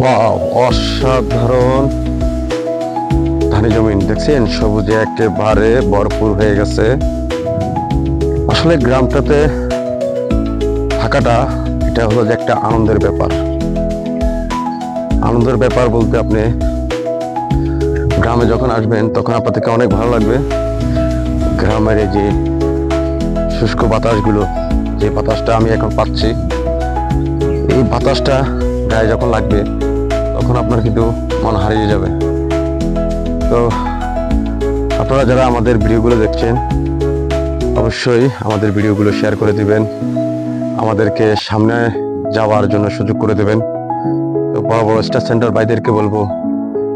Wow, অসাধারণ। ধানি জমিন, দেখছেন? সবুজে একেবারে ভরপুর হয়ে গেছে। আসলে গ্রামটাতে থাকাটা, এটা হলো যে একটা আনন্দের ব্যাপার। আনন্দের ব্যাপার বলতে আপনি গ্রামে যখন আসবেন, তখন আপনাদেরকে অনেক ভালো লাগবে। গ্রামের এই যে শুষ্ক বাতাসগুলো, যে বাতাসটা আমি এখন পাচ্ছি, এই বাতাসটা গায়ে যখন লাগবে তখন আপনার কিন্তু মন হারিয়ে যাবে। তো আপনারা যারা আমাদের ভিডিওগুলো দেখছেন, অবশ্যই আমাদের ভিডিওগুলো শেয়ার করে দিবেন। আমাদেরকে সামনে যাওয়ার জন্য সুযোগ করে দেবেন। তো বড় বড় স্টার সেন্টার ভাইদেরকে বলব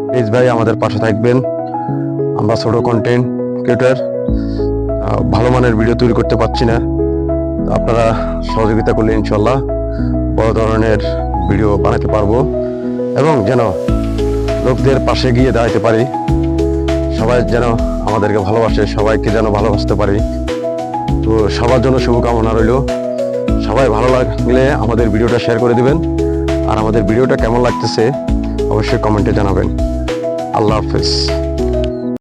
প্লিজ ভাই আমাদের পাশে থাকবেন। আমরা ছোটো কন্টেন্ট ক্রিয়েটার ভালো মানের ভিডিও তৈরি করতে পারছি না। আপনারা সহযোগিতা করলে ইনশাল্লাহ বড় ধরনের ভিডিও বানাতে পারব। এবং যেন লোকদের পাশে গিয়ে দাঁড়াতে পারি। সবাই যেন আমাদেরকে ভালোবাসে, সবাইকে যেন ভালোবাসতে পারি। তো সবার জন্য শুভকামনা রইল। সবাই ভালো লাগলে আমাদের ভিডিওটা শেয়ার করে দিবেন। আর আমাদের ভিডিওটা কেমন লাগতেছে অবশ্যই কমেন্টে জানাবেন। আল্লাহ হাফেজ।